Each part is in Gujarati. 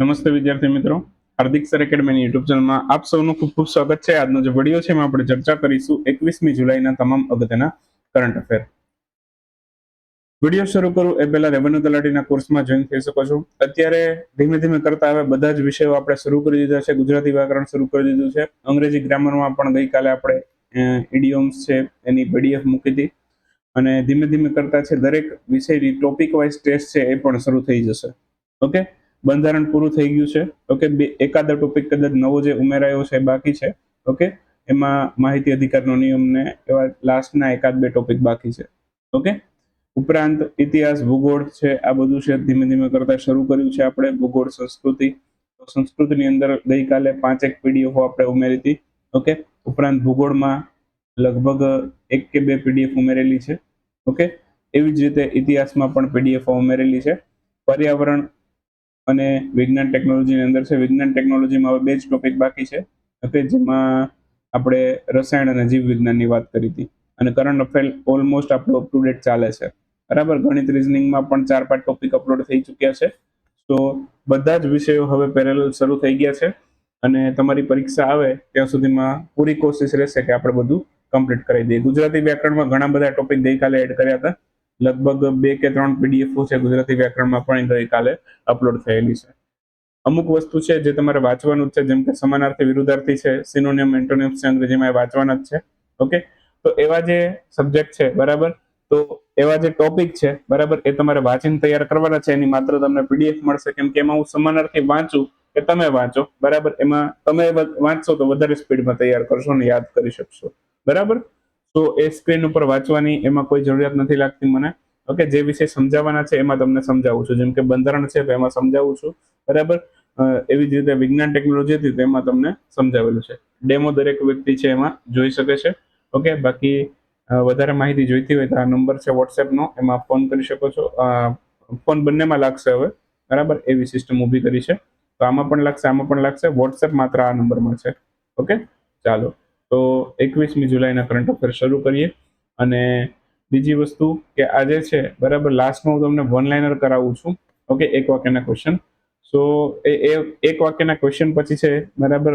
નમસ્તે વિદ્યાર્થી મિત્રો. હાર્દિક સર એકેડમીની યુટ્યુબ ચેનલમાં આપ સૌનું ખૂબ ખૂબ સ્વાગત છે. આજનો જે વીડિયો છે એમાં આપણે ચર્ચા કરીશું એકવીસમી જુલાઈના તમામ અગત્યના કરંટ અફેર વીડિયો શરૂ કરું એ પહેલા રેવન્યુ તલાટીના કોર્સમાં જોઈન થઈ શકો છો. અત્યારે ધીમે ધીમે કરતા હવે બધા જ વિષયો આપણે શરૂ કરી દીધા છે. ગુજરાતી વ્યાકરણ શરૂ કરી દીધું છે. અંગ્રેજી ગ્રામરમાં પણ ગઈકાલે આપણે ઇડિયોમ્સ છે એની પીડીએફ મૂકી હતી. અને ધીમે ધીમે કરતા છે. દરેક વિષયની ટોપિક વાઇઝ ટેસ્ટ છે એ પણ શરૂ થઈ જશે. ઓકે? બંધારણ પૂરું થઈ ગયું છે. ઓકે બે એકાદા ટોપિક કદાચ નવો જે ઉમેરાયો છે બાકી છે. ઓકે એમાં માહિતી અધિકારનો નિયમને એવા લાસ્ટના એકાદ બે ટોપિક બાકી છે. ઓકે ઉપરાંત ઇતિહાસ, ભૂગોળ છે, આ બધું છે. ધીમે ધીમે કરતા શરૂ કર્યું છે આપણે. ભૂગોળ, સંસ્કૃતિ. સંસ્કૃતિની અંદર ગઈકાલે પાંચેક પીડીએફો આપણે ઉમેરી હતી. ઓકે ઉપરાંત ભૂગોળમાં લગભગ એક કે બે પીડીએફ ઉમેરેલી છે. ઓકે એવી જ રીતે ઇતિહાસમાં પણ પીડીએફો ઉમેરેલી છે. પર્યાવરણ અને વિજ્ઞાન ટેકનોલોજીની અંદર છે. વિજ્ઞાન ટેકનોલોજીમાં હવે બે જ ટોપિક બાકી છે. કે જેમાં આપણે રસાયણ અને જીવ વિજ્ઞાનની વાત કરી હતી. અને કરંટ અફેર ઓલમોસ્ટ આપણું અપ ટુ ડેટ ચાલે છે. બરાબર? ગણિત રિઝનિંગમાં પણ ચાર પાંચ ટોપિક અપલોડ થઈ ચૂક્યા છે. તો બધા જ વિષયો હવે પેરેલ શરૂ થઈ ગયા છે. અને તમારી પરીક્ષા આવે ત્યાં સુધીમાં પૂરી કોશિશ રહેશે કે આપણે બધું કમ્પ્લીટ કરી દઈએ. ગુજરાતી વ્યાકરણમાં ઘણા બધા ટોપિક ગઈકાલે એડ કર્યા હતા. લગભગ બે કે ત્રણ પીડીએફો છે ગુજરાતી વ્યાકરણમાં પણ ગઈકાલે અપલોડ થયેલી છે. અમુક વસ્તુ છે જે તમારે વાંચવાનું છે, જેમ કે સમાનાર્થી વિરુદ્ધાર્થી છે સિનોનિયમ એન્ટોનિયમ છે, અંગ્રેજીમાં એ વાંચવાના જ છે. ઓકે? તો એવા જે સબ્જેક્ટ છે, બરાબર? તો એવા જે ટોપિક છે, બરાબર, એ તમારે વાંચીને તૈયાર કરવાના છે. એની માત્ર તમને પીડીએફ મળશે. કેમ કે એમાં હું સમાનાર્થી વાંચું કે તમે વાંચો, બરાબર? એમાં તમે વાંચશો તો વધારે સ્પીડમાં તૈયાર કરશો ને યાદ કરી શકશો. બરાબર? તો એ સ્ક્રીન ઉપર વાંચવાની એમાં કોઈ જરૂરિયાત નથી લાગતી મને. ઓકે જે વિષય સમજાવવાના છે એમાં તમને સમજાવું છું. જેમ કે બંધારણ છે, તો એમાં સમજાવું છું. બરાબર? એવી જ રીતે વિજ્ઞાન ટેકનોલોજી હતી તેમાં તમને સમજાવેલું છે. ડેમો દરેક વ્યક્તિ છે એમાં જોઈ શકે છે. ઓકે બાકી વધારે માહિતી જોઈતી હોય તો આ નંબર છે વોટ્સએપનો એમાં ફોન કરી શકો છો. ફોન બંનેમાં લાગશે હવે. બરાબર? એવી સિસ્ટમ ઊભી કરી છે. તો આમાં પણ લાગશે, આમાં પણ લાગશે. વોટ્સએપ માત્ર આ નંબરમાં છે. ઓકે ચાલો. તો એકવીસમી જુલાઈના કરંટ અફેર શરૂ કરીએ. અને બીજી વસ્તુ કે આજે છે, બરાબર લાસ્ટમાં હું તમને વન લાઇનર કરાવું છું. ઓકે એક વાક્યના ક્વેશ્ચન સો એ એક વાક્યના ક્વેશ્ચન પછી છે, બરાબર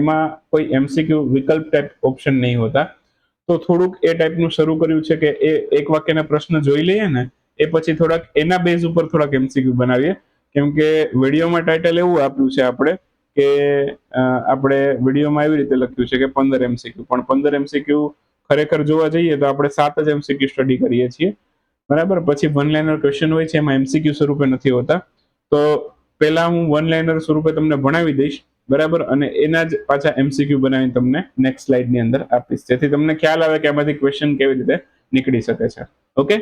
એમાં કોઈ એમસીક્યુ વિકલ્પ ટાઈપ ઓપ્શન નહીં હોતા. તો થોડુંક એ ટાઈપનું શરૂ કર્યું છે કે એ એક વાક્યના પ્રશ્ન જોઈ લઈએ ને, એ પછી થોડાક એના બેઝ ઉપર થોડાક એમસીક્યુ બનાવીએ. કેમ કે વિડીયોમાં ટાઇટલ એવું આપ્યું છે આપણે કે આપણે વિડીયોમાં એવી રીતે લખ્યું છે કે પંદર એમસીક્યુ પણ પંદર એમસીક્યુ ખરેખર જોવા જઈએ તો આપણે સાત જ એમસીક્યુ સ્ટડી કરીએ છીએ. બરાબર? પછી વન લાઇનર ક્વેશ્ચન હોય છે, એમાં એમસીક્યુ સ્વરૂપે નથી હોતા. તો પહેલા હું વન લાઇનર સ્વરૂપે તમને ભણાવી દઈશ. બરાબર? અને એના જ પાછા એમસીક્યુ બનાવીને તમને નેક્સ્ટ સ્લાઇડની અંદર આપીશ. જેથી તમને ખ્યાલ આવે કે આમાંથી ક્વેશ્ચન કેવી રીતે નીકળી શકે છે. ઓકે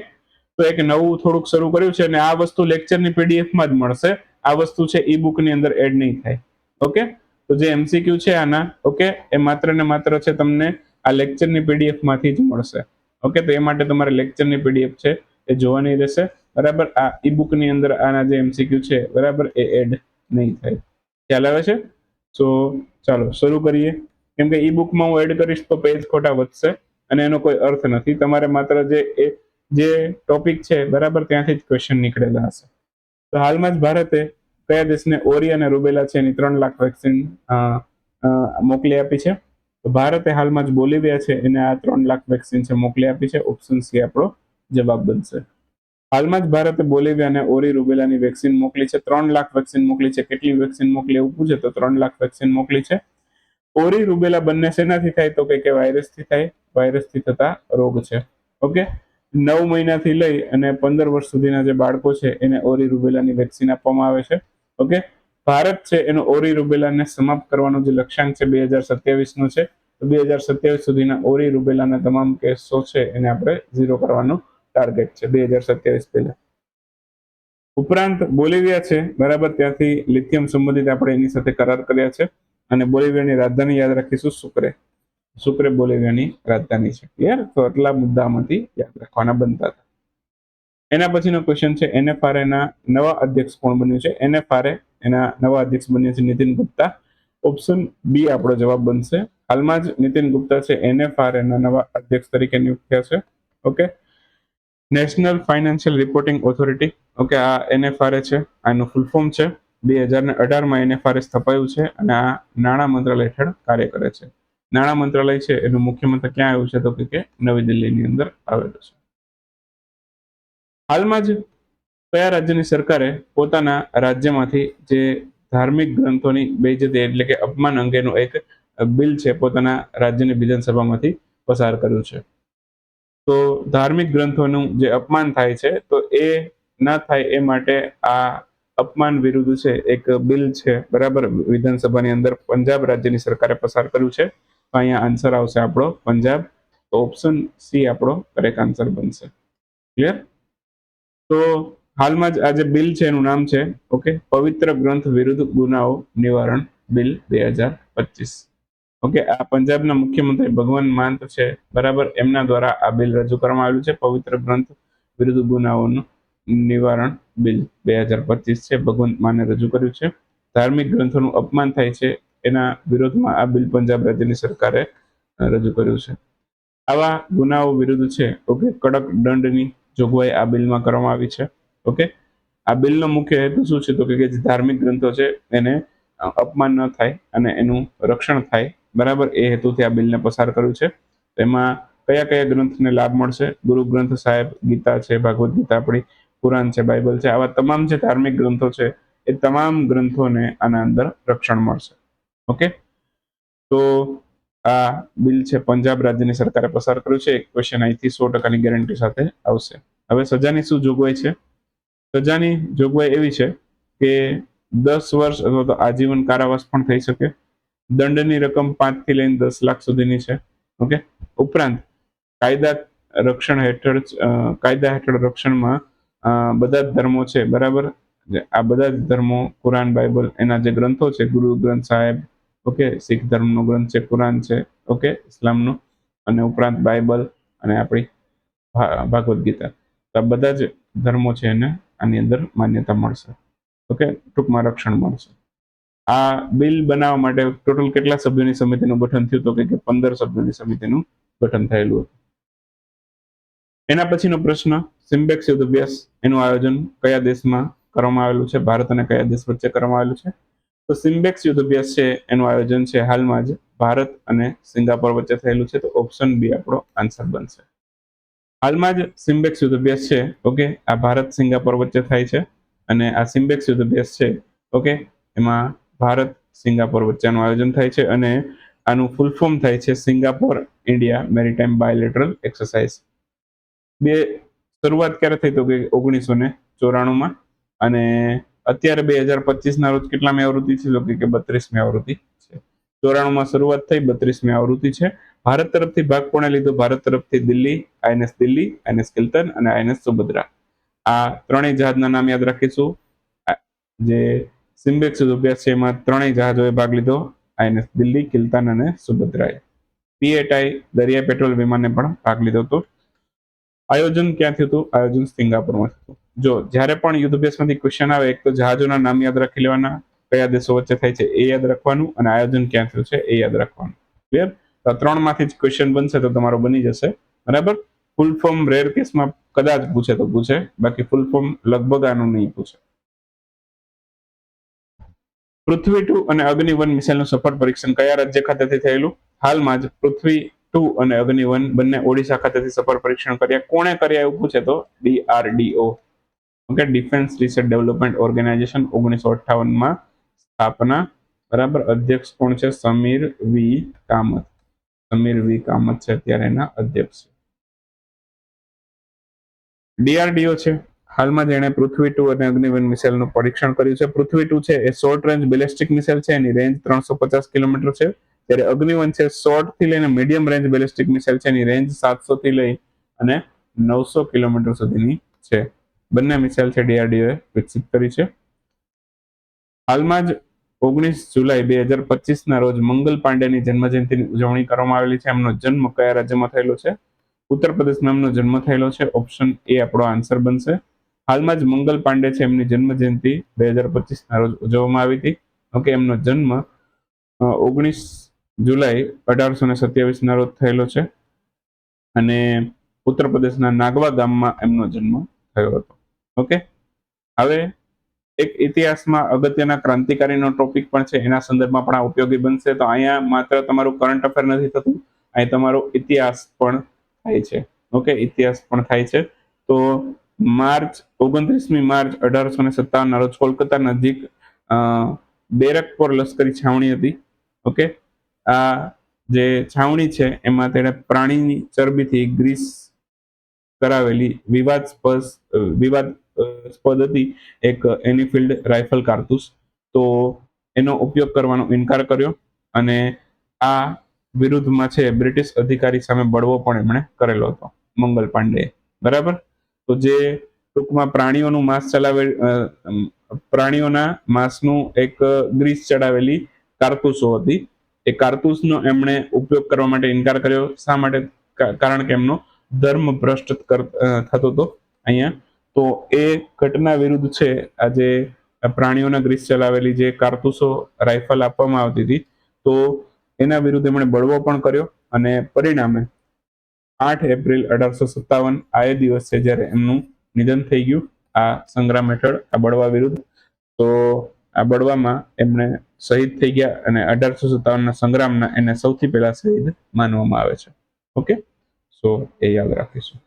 તો એક નવું થોડુંક શરૂ કર્યું છે અને આ વસ્તુ લેક્ચરની પીડીએફમાં જ મળશે. આ વસ્તુ છે ઈ બુકની અંદર એડ નહીં થાય. ઓકે? તો જે એમસીક્યુ છે આના, ઓકે? એ માત્ર ને માત્ર છે તમને આ લેક્ચરની પીડીએફમાંથી જ મળશે. ઓકે? તો એ માટે તમારે લેક્ચરની પીડીએફ છે એ જોવાની રહેશે. બરાબર? આ ઈ બુકની અંદર આના જે એમસીક્યુ છે, બરાબર? એ એડ નહીં થાય. ખ્યાલ આવે છે? સો ચાલો, શરૂ કરીએ. કેમ કે ઈ બુકમાં હું એડ કરીશ તો પેજ ખોટા વધશે અને એનો કોઈ અર્થ નથી. તમારે માત્ર જે જે ટોપિક છે, બરાબર? ત્યાંથી જ ક્વેશ્ચન નીકળેલા હશે. તો હાલમાં જ ભારતે કયા દેશને ઓરી અને રૂબેલા છે એની ત્રણ લાખ વેક્સિન મોકલી આપી છે. ભારતે હાલમાં જ બોલિવિયા છે, એને આ ત્રણ લાખ વેક્સિન છે મોકલી આપી છે. ઓપ્શન સી આપણો જવાબ બનશે. હાલમાં જ ભારતે બોલિવિયા અને ઓરી રૂબેલાની વેક્સિન મોકલી છે. ત્રણ લાખ વેક્સિન મોકલી છે. કેટલી વેક્સિન મોકલી એવું પૂછે તો ત્રણ લાખ વેક્સિન મોકલી છે. ઓરી રૂબેલા બંને શેનાથી થાય તો કે વાયરસથી થાય. વાયરસથી થતા રોગ છે. ઓકે નવ મહિનાથી લઈ અને પંદર વર્ષ સુધીના જે બાળકો છે, એને ઓરી રૂબેલાની વેક્સિન આપવામાં આવે છે. ઓકે ભારત છે, એનો ઓરી રૂબેલાને સમાપ્ત કરવાનો જે લક્ષ્યાંક છે, બે હજાર સત્યાવીસ નો છે. તો બે હજાર સત્યાવીસ સુધીના ઓરી રૂબેલાના તમામ કેસો છે, એને આપણે ઝીરો કરવાનો ટાર્ગેટ છે, બે હજાર સત્યાવીસ પહેલા. ઉપરાંત બોલિવિયા છે, બરાબર, ત્યાંથી લિથિયમ સંબંધિત આપણે એની સાથે કરાર કર્યા છે. અને બોલિવિયાની રાજધાની યાદ રાખીશું સુક્રે સુક્રે બોલેવિયાની રાજધાની છે. ક્લિયર તો આટલા મુદ્દામાંથી યાદ રાખવાના બનતા હતા. એના પછીનો ક્વેશ્ચન છે એનએફઆરએ ના નવા અધ્યક્ષ કોણ બન્યું છે? એનએફઆરએ એના નવા અધ્યક્ષ બન્યા છે નીતિન ગુપ્તા. ઓપ્શન બી આપણો જવાબ બનશે. હાલમાં જ નીતિન ગુપ્તા છે એનએફઆરએ ના નવા અધ્યક્ષ તરીકે નિયુક્ત થયા છે. Okay national financial reporting authority okay આ એનએફઆરએ છે, આનું ફૂલ ફોર્મ છે. બે હજાર ને અઢારમાં એનએફઆરએસ સ્થપાયું છે અને આ નાણાં મંત્રાલય હેઠળ કાર્ય કરે છે. નાણાં મંત્રાલય છે, એનું મુખ્ય મથક ક્યાં આવ્યું છે, તો કે નવી દિલ્હીની અંદર આવેલું છે. હાલમાં જ કયા રાજ્યની સરકારે પોતાના રાજ્યમાંથી જે ધાર્મિક ગ્રંથોની બેજતી એટલે કે અપમાન અંગેનું એક બિલ છે, પોતાના રાજ્યની વિધાનસભામાંથી પસાર કર્યું છે. તો ધાર્મિક ગ્રંથોનું જે અપમાન થાય છે, તો એ ના થાય એ માટે આ અપમાન વિરુદ્ધ છે, એક બિલ છે, બરાબર? વિધાનસભાની અંદર પંજાબ રાજ્યની સરકારે પસાર કર્યું છે. તો અહીંયા આન્સર આવશે આપણો પંજાબ. તો ઓપ્શન સી આપણો કરેક્ટ આન્સર બનશે. ક્લિયર તો હાલમાં જ આ જે બિલ છે એનું નામ છે ઓકે પવિત્ર ગ્રંથ વિરુદ્ધ ગુનાઓ નિવારણ બિલ બે હજાર પચીસ. ઓકે આ પંજાબના મુખ્યમંત્રી ભગવાન માન છે, બરાબર? એમના દ્વારા આ બિલ રજૂ કરવામાં આવ્યું છે, પવિત્ર ગ્રંથ વિરુદ્ધ ગુનાઓનું નિવારણ બિલ બે હજાર પચીસ છે. ભગવંત માને રજૂ કર્યું છે. ધાર્મિક ગ્રંથોનું અપમાન થાય છે એના વિરોધમાં આ બિલ પંજાબ રાજ્યની સરકારે રજૂ કર્યું છે. આવા ગુનાઓ વિરુદ્ધ છે, ઓકે? કડક દંડની જોગવાઈ આ બિલમાં કરવામાં આવી છે, ઓકે? આ બિલનો મુખ્ય હેતુ શું છે તો કે જે ધાર્મિક ગ્રંથો છે એને અપમાન ન થાય અને એનું રક્ષણ થાય, બરાબર? એ હેતુથી આ બિલને પસાર કર્યું છે. એમાં કયા કયા ગ્રંથને લાભ મળશે? ગુરુ ગ્રંથ સાહેબ, ગીતા છે, ભાગવત ગીતા આપણી કુરાન છે, બાઇબલ છે, આવા તમામ જે ધાર્મિક ગ્રંથો છે, એ તમામ ગ્રંથોને આના અંદર રક્ષણ મળશે. ઓકે? તો આ બિલ છે પંજાબ રાજ્યની સરકારે પસાર કર્યું છે. એક ક્વેશ્ચન અહીંથી સો ટકાની ગેરંટી સાથે આવશે. હવે સજાની શું જોગવાઈ છે? સજાની જોગવાઈ એવી છે કે દસ વર્ષ અથવા તો આજીવન કારાવાસ પણ થઈ શકે. દંડની રકમ પાંચથી લઈને દસ લાખ સુધીની છે. ઓકે? ઉપરાંત કાયદા રક્ષણ હેઠળ કાયદા હેઠળ રક્ષણમાં બધા જ ધર્મો છે. બરાબર? આ બધા જ ધર્મો, કુરાન, બાઇબલ, એના જે ગ્રંથો છે, ગુરુ ગ્રંથ સાહેબ ઓકે, શીખ ધર્મનો ગ્રંથ છે, કુરાન છે, ઓકે, ઇસ્લામનો અને ઉપરાંત બાઇબલ અને આપણી ભાગવદ્ ગીતા. તો આ બધા જ ધર્મો છે એને આની અંદર માન્યતા મળશે. ઓકે, ટૂંકમાં રક્ષણ મળશે. આ બિલ બનાવવા માટે ટોટલ કેટલા સભ્યોની સમિતિનું ગઠન થયું હતું કે પંદર સભ્યોની સમિતિનું ગઠન થયેલું હતું? એના પછીનો પ્રશ્ન, સિમ્બેક્સ યુદ્ધ અભ્યાસ એનું આયોજન કયા દેશમાં કરવામાં આવેલું છે? ભારત અને કયા દેશ વચ્ચે કરવામાં આવેલું છે? તો સિમ્બેક્સ યુદ્ધ અભ્યાસ છે, એનું આયોજન છે હાલમાં જ ભારત અને સિંગાપોર વચ્ચે થયેલું છે, તો ઓપ્શન બી આપણો આન્સર બનશે. હાલમાં જ સિમ્બેક્સ યુદ્ધ અભ્યાસ છે ઓકે આ ભારત સિંગાપોર વચ્ચે થાય છે અને આ સિમ્બેક્સ યુદ્ધ અભ્યાસ છે ઓકે એમાં ભારત સિંગાપોર વચ્ચેનું આયોજન થાય છે અને આનું ફૂલ ફોર્મ થાય છે Singapore India maritime bilateral exercise બે શરૂઆત ક્યારે થઈ તો કે ઓગણીસો ને ચોરાણુંમાં અને અત્યારે બે હજાર પચીસના રોજ કેટલામી આવૃત્તિ છે? લોકો કે બત્રીસમી આવૃત્તિ છે. ચોરાણુંમાં શરૂઆત થઈ, બત્રીસમી આવૃત્તિ છે. ભારત તરફથી ભાગ કોણે લીધો? ભારત તરફથી દિલ્હી, આઈએનએસ દિલ્હી, આઈએનએસ કિલ્તન અને આઈએનએસ સુભદ્રા. આ ત્રણેય જહાજના નામ યાદ રાખીશું. જે સિમ્બેક્સ અભ્યાસ છે, એમાં ત્રણેય જહાજોએ ભાગ લીધો. આઈએનએસ દિલ્હી કિલ્તાન અને સુભદ્રાએ. પીએટઆઈ દરિયા પેટ્રોલ વિમાનને પણ ભાગ લીધો હતો. આયોજન ક્યાં થયું હતું? આયોજન સિંગાપુરમાં થયું. જો, જ્યારે પણ યુદ્ધ અભ્યાસમાંથી ક્વેશ્ચન આવે, એક તો જહાજોના નામ યાદ રાખી લેવાના કયા દેશો વચ્ચે થાય છે એ યાદ રાખવાનું અને આયોજન ક્યાં થયું છે એ યાદ રાખવાનું. ક્લિયર તો ત્રણમાંથી જ ક્વેશ્ચન બનશે તો તમારો બની જશે. બરાબર? ફૂલ ફોર્મ રેર કેસમાં કદાચ પૂછે તો પૂછે, બાકી ફૂલ ફોર્મ લગભગ આનું નહીં પૂછે. પૃથ્વી ટુ અને અગ્નિ વન મિસાઇલનું સફળ પરીક્ષણ કયા રાજ્ય ખાતેથી થયેલું? હાલમાં જ પૃથ્વી ટુ અને અગ્નિ વન બંને ઓડિશા ખાતેથી સફળ પરીક્ષણ કર્યા. કોણે કર્યા એવું પૂછે તો? DRDO okay defence research development organisation ઓગણીસો અઠ્ઠાવનમાં સ્થાપના. બરાબર, અધ્યક્ષ કોણ છે? સમીર વી. કામત. સમીર વી. કામત છે અત્યારે એના અધ્યક્ષ ડીઆરડીઓ છે. હાલમાં જેણે પૃથ્વી ટુ અને અગ્નિવન મિસાઇલનું પરીક્ષણ કર્યું છે. પૃથ્વી ટુ છે a short range ballistic missile છે. એની રેન્જ ત્રણસો પચાસ કિલોમીટર છે. ત્યારે અગ્નિવન છે શોર્ટથી લઈને મીડિયમ રેન્જ બેલેસ્ટિક મિસાઇલ છે. એની રેન્જ સાતસો થી લઈ અને નવસો કિલોમીટર સુધીની છે. બંને મિસાઇલ છે ડીઆરડીઓ વિકસિત કરી છે. હાલમાં જ ઓગણીસ જુલાઈ બે હજાર પચીસ ના રોજ મંગલ પાંડેની જન્મજયંતિની ઉજવણી કરવામાં આવેલી છે. એમનો જન્મ કયા રાજ્યમાં થયેલો છે? ઉત્તર પ્રદેશ નામનો જન્મ થયેલો છે. ઓપ્શન એ આપણો આન્સર બનશે. હાલમાં જ મંગલ પાંડે છે એમની જન્મ જયંતિ બે હજાર પચીસ ના રોજ ઉજવવામાં આવી હતી. ઓકે, એમનો જન્મ ઓગણીસ જુલાઈ અઢારસો ને સત્યાવીસ ના રોજ થયેલો છે. અને ઉત્તર પ્રદેશના નાગવા ગામમાં એમનો જન્મ થયો હતો. ઓકે? હવે એક ઇતિહાસમાં અગત્યના ક્રાંતિકારીનો ટોપિક પણ છે, એના સંદર્ભમાં પણ આ ઉપયોગી બનશે. તો અહીંયા માત્ર તમારું કરંટ અફેર નથી થતું, અહીં તમારો ઇતિહાસ પણ થાય છે. ઓકે? ઇતિહાસ પણ થાય છે. તો માર્ચ, ઓગણત્રીસમી માર્ચ અઢારસો ને સત્તાવન રોજ કોલકાતા નજીક બેરકપોર લશ્કરી છાવણી હતી. ઓકે? આ જે છાવણી છે, એમાં તેણે પ્રાણીની ચરબીથી ગ્રીસ કરાવેલી વિવાદસ્પદ વિવાદસ્પદ હતી એક એનીફિલ્ડ રાઇફલ કારતૂસ. તો એનો ઉપયોગ કરવાનો ઇનકાર કર્યો અને આ વિરુદ્ધમાં છે બ્રિટિશ અધિકારી સામે બળવો પણ એમણે કરેલો હતો, મંગલ પાંડે બરાબર? તો જે ટૂંકમાં પ્રાણીઓનું માંસ ચલાવે પ્રાણીઓના માંસનું એક ગ્રીસ ચડાવેલી કારતૂસો હતી. એ કારતૂસનો એમણે ઉપયોગ કરવા માટે ઇનકાર કર્યો. શા માટે? કારણ કે એમનો ધર્મ ભ્રષ્ટ થતો હતો અહીંયા. તો એ ઘટના વિરુદ્ધ છે. આજે પ્રાણીઓના ગ્રીસ ચલાવેલી જે કારતુસો રાઇફલ આપવામાં આવતી હતી, તો એના વિરુદ્ધ એમણે બળવો પણ કર્યો અને પરિણામે આઠ એપ્રિલ અઢારસો સત્તાવન આ એ દિવસ છે જ્યારે એમનું નિધન થઈ ગયું આ સંગ્રામ હેઠળ, આ બળવા વિરુદ્ધ. તો આ બળવામાં એમણે શહીદ થઈ ગયા અને અઢારસો સત્તાવનના સંગ્રામના એને સૌથી પહેલા શહીદ માનવામાં આવે છે. ઓકે? સો એ યાદ રાખીશું.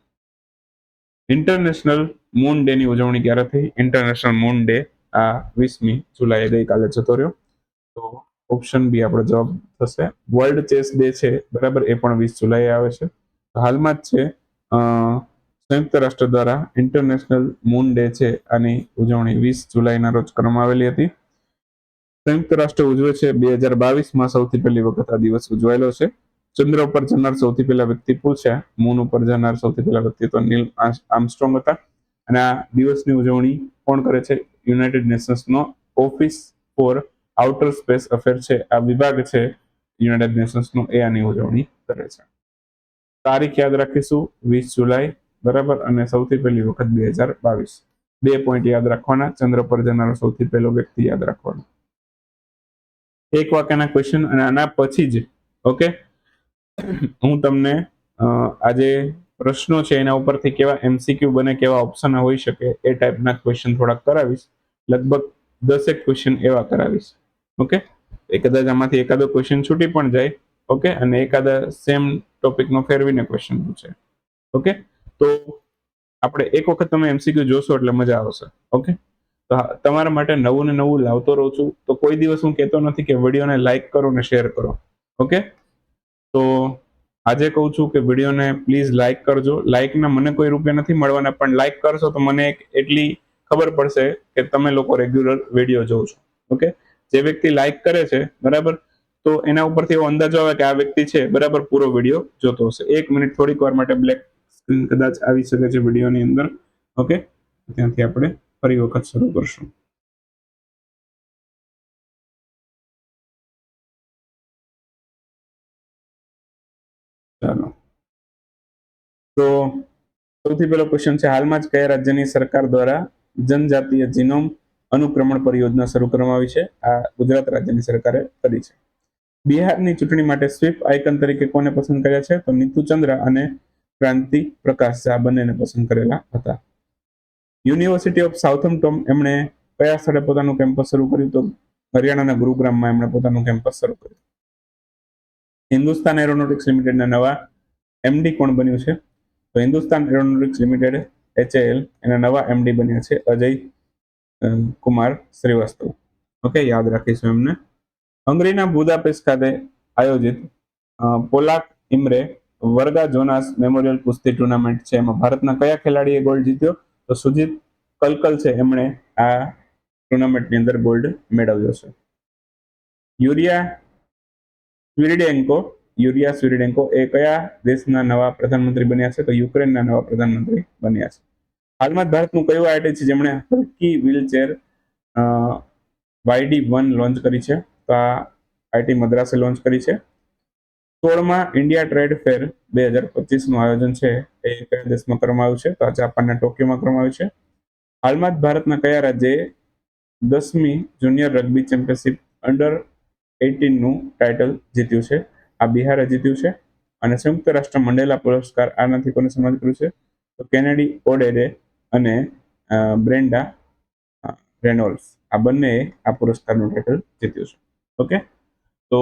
ઇન્ટરનેશનલ મૂન ડે ની ઉજવણી ક્યારે થઈ? ઇન્ટરનેશનલ મૂન ડે આ વીસમી જુલાઈ ગઈકાલે જતો રહ્યો. તો ઓપ્શન બી આપણો જવાબ થશે. વર્લ્ડ ચેસ ડે છે, બરાબર? એ પણ વીસ જુલાઈ આવે છે. હાલમાં જ છે સંયુક્ત રાષ્ટ્ર દ્વારા ઇન્ટરનેશનલ મૂન ડે છે, આની ઉજવણી વીસ જુલાઈના રોજ કરવામાં આવેલી હતી. સંયુક્ત રાષ્ટ્ર ઉજવે છે, બે હજાર બાવીસમાં સૌથી પહેલી વખત આ દિવસ ઉજવાયેલો છે. ચંદ્ર ઉપર જનાર સૌથી પહેલા વ્યક્તિ પૂછ્યા મૂન ઉપર જનાર સૌથી પહેલા વ્યક્તિ તો નીલ આર્મ- આર્મસ્ટ્રોંગ હતા. અને આ દિવસની ઉજવણી કોણ કરે છે? United નેશન્સનો office for outer space affair છે. આ વિભાગ છે. યુનાઇટેડ નેશન્સનો એ આની ઉજવણી કરે છે. તારીખ યાદ રાખીશું. વીસ જુલાઈ બરાબર? અને સૌથી પહેલી વખત બે હજાર બાવીસ. બે પોઈન્ટ યાદ રાખવાના. ચંદ્ર પર જનારો સૌથી પહેલો વ્યક્તિ યાદ રાખવાનો. એક વાક્યના ક્વેશ્ચન અને આના પછી જ ઓકે હું તમને અ, આ જે પ્રશ્નો છે એના ઉપરથી કેવા એમસીક્યુ બને, કેવા ઓપ્શન હોઈ શકે એ ટાઈપના ક્વેશ્ચન થોડાક કરાવીશ. લગભગ દસેક ક્વેશ્ચન એવા કરાવીશ. ઓકે એ કદાચ આમાંથી એકાદો ક્વેશ્ચન છૂટી પણ જાય. ઓકે અને એકાદા સેમ ટોપિકનો ફેરવીને ક્વેશ્ચન પૂછે. ઓકે તો આપણે એક વખત તમે એમસીક્યુ જોશો એટલે મજા આવશે. ઓકે તો તમારા માટે નવું ને નવું લાવતો રહું છું. તો કોઈ દિવસ હું કહેતો નથી કે વિડીયોને લાઈક કરો ને શેર કરો. ઓકે તો આજે કહું છું કે વિડીયોને પ્લીઝ લાઈક કરજો. લાઈકના મને કોઈ રૂપિયા નથી મળવાના, પણ લાઈક કરશો તો મને એક એટલી ખબર પડશે કે તમે લોકો રેગ્યુલર વીડિયો જોવો છો. ઓકે જે વ્યક્તિ લાઈક કરે છે, બરાબર? તો એના ઉપરથી એવો અંદાજો આવે કે આ વ્યક્તિ છે, બરાબર? પૂરો વીડિયો જોતો હશે. એક મિનિટ થોડીક વાર માટે બ્લેક સ્ક્રીન કદાચ આવી શકે છે વિડીયોની અંદર. ઓકે ત્યાંથી આપણે ફરી વખત શરૂ કરશું. ચાલો તો સૌથી પહેલો ક્વેશ્ચન છે, હાલમાં જ કયા રાજ્યની સરકાર દ્વારા જનજાતીય જીનોમ અનુક્રમણ પરિયોજના શરૂ કરવામાં આવી છે? આ ગુજરાત રાજ્યની સરકારે કરી છે. બિહારની ચૂંટણી માટે સ્વીપ આઇકન તરીકે કોને પસંદ કર્યા છે? તો નીતુ ચંદ્ર અને ક્રાંતિ પ્રકાશ ઝા બંનેને પસંદ કરેલા હતા. યુનિવર્સિટી ઓફ સાઉથમ્પટન એમણે કયા સ્થળે પોતાનું કેમ્પસ શરૂ કર્યું? તો હરિયાણાના ગુરુગ્રામમાં એમણે પોતાનું કેમ્પસ શરૂ કર્યું. હિન્દુસ્તાન એરોનોટિક્સ લિમિટેડના નવા એમડી કોણ બન્યું છે? તો હિન્દુસ્તાન એરોનોટિક્સ લિમિટેડ એચએએલ એના નવા એમડી બન્યા છે અજય કુમાર શ્રીવાસ્તવ. ઓકે યાદ રાખીશું એમને. હંગરીના બુદાપેસ્ટ ખાતે આયોજિત Polak Imre Varga Janos memorial કુસ્તી ટુર્નામેન્ટ છે. એમાં ભારતના કયા ખેલાડીએ ગોલ્ડ જીત્યો? તો સુજીત કલકલ છે, એમણે આ ટુર્નામેન્ટની અંદર ગોલ્ડ મેળવ્યો છે. યુરિયા સ્વિરિડેન્કો યુરિયા સ્વિરિડેન્કો એ કયા દેશના નવા પ્રધાનમંત્રી બન્યા છે? તો યુક્રેનના નવા પ્રધાનમંત્રી બન્યા છે. હાલમાં ભારતનું કયું આઈટી છે? જેમણે હલકી વ્હીલચેર વાયડી વન લોન્ચ કરી છે. તો આ આઈટી મદ્રાસે લોન્ચ કરી છે. સોળમાં ઇન્ડિયા ટ્રેડ ફેર બે હજાર પચીસનું આયોજન છે. એ કયા દેશમાં કરવામાં આવ્યું છે? તો જાપાનના ટોક્યોમાં કરવામાં આવ્યું છે. હાલમાં જ ભારતના કયા રાજ્યે દસમી જુનિયર રગ્બી ચેમ્પિયનશિપ અંડર એઇટીનનું ટાઇટલ જીત્યું છે. આ બિહારે જીત્યું છે અને સંયુક્ત રાષ્ટ્ર મંડેલા પુરસ્કાર આનાથી કોને સન્માનિત કર્યું છે? તો કેનેડી, ઓડેરે અને બ્રેન્ડા રેનોલ્ફ. આ બંને આ પુરસ્કારનું ટાઇટલ જીત્યું છે. ઓકે? તો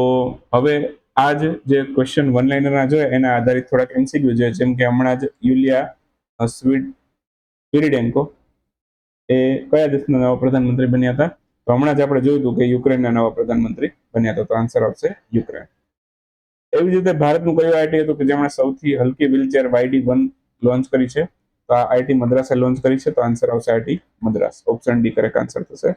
હવે આ જ ક્વેશ્ચન વન લાઇનરના જોઈએ એના આધારિત થોડાક એમસીક્યુ છે જેમ કે હમણાં જ યુલિયા સ્વીટ સ્વીરિડેન્કો એ કયા દેશના નવા પ્રધાનમંત્રી બન્યા હતા? તો હમણાં જ આપણે જોયું હતું કે યુક્રેનના નવા પ્રધાનમંત્રી. બન્યા હતા તો આન્સર આવશે યુક્રેન. એવી જ રીતે ભારતનું કયું આઈટી હતું કે જેમણે સૌથી હલકી વ્હીલચેર વાયડી વન લોન્ચ કરી છે? તો આ આઈટી મદ્રાસે લોન્ચ કરી છે, તો આન્સર આવશે IT Madras. Option D correct answer થશે.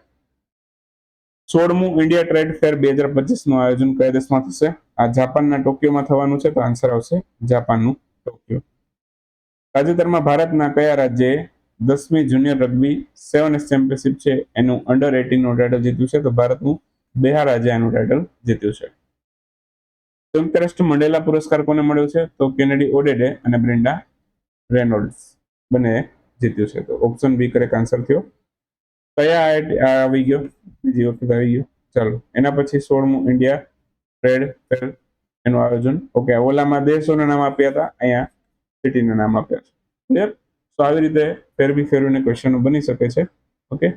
સોળમું ઇન્ડિયા ટ્રેડ ફેર બે હજાર પચીસનું આયોજન કયા દેશમાં થશે? આ જાપાનના ટોક્યોમાં થવાનું છે, તો આન્સર આવશે જાપાનનું ટોક્યો. તાજેતરમાં ભારતના કયા રાજ્યએ દસમી જુનિયર રગ્બી સેવન ચેમ્પિયનશિપ છે, એનું અંડર એટીનનું ટાઇટલ જીત્યું છે? તો ભારતનું બિહાર રાજ્ય એનું ટાઇટલ જીત્યું છે. સંયુક્ત રાષ્ટ્ર મંડેલા પુરસ્કાર કોને મળ્યો છે? તો કેનેડી ઓડેડે અને બ્રિન્ડા રેનોલ્ડ્સ બંને જીત્યું છે. તો ઓપ્શન બી કરેક્ટ આન્સર થયો. કયા આવી ગયો? બીજી વખત આવી ગયો. ચાલો, એના પછી સોળમું ઇન્ડિયા ટ્રેડ ફેર એનું આયોજન. ઓકે ઓલામાં દેશોના નામ આપ્યા હતા. અહીંયા સિટીના નામ આપ્યા છે. ક્લિયર તો આવી રીતે ફેરવી ફેરવીને ક્વેશ્ચનો બની શકે છે. ઓકે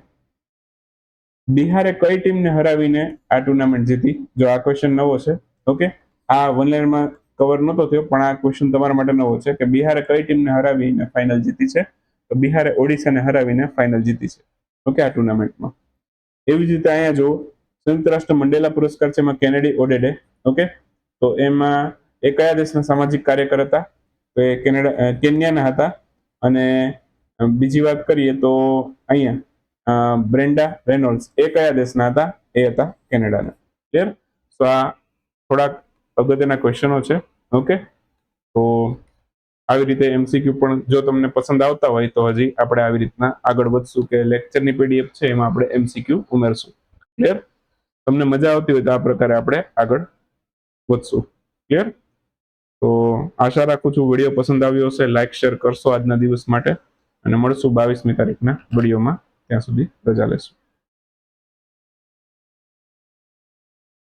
બિહારે કઈ ટીમને હરાવીને આ ટુર્નામેન્ટ જીતી? જો આ ક્વેશ્ચન નવો છે ઓકે આ વનલાઈનમાં કવર નહોતો થયો, પણ આ ક્વેશ્ચન તમારા માટે નવો છે કે બિહારે કઈ ટીમને હરાવીને ફાઇનલ જીતી છે? તો બિહારે ઓડિશાને હરાવીને ફાઇનલ જીતી છે ઓકે આ ટુર્નામેન્ટમાં એવી જ રીતે અહીંયા જો સંયુક્ત રાષ્ટ્ર મંડેલા પુરસ્કાર છે એમાં કેનેડી ઓડેડે ઓકે તો એમાં એ કયા દેશના સામાજિક કાર્યકર હતા, તો એ કેનેડા કેન્યાના હતા. અને બીજી વાત કરીએ તો અહીંયા બ્રેન્ડા રેનોલ્ડ્સ. એ કયા દેશના હતા? એ હતા કેનેડાના. ક્લિયર તો આ થોડાક અગત્યના ક્વેશ્ચનો છે. ઓકે તો આવી રીતે એમસીક્યુ પણ જો તમને પસંદ આવતા હોય તો હજી આપણે આવી રીતના આગળ વધશું કે લેક્ચરની પીડીએફ છે એમાં આપણે એમસીક્યુ ઉમેરશું. ક્લિયર તમને મજા આવતી હોય તો આ પ્રકારે આપણે આગળ વધશું. ક્લિયર તો આશા રાખું છું વીડિયો પસંદ આવ્યો હશે. લાઇક શેર કરશો આજના દિવસ માટે. અને મળશું બાવીસમી તારીખના વિડીયોમાં. ત્યાં સુધી રજા લેશું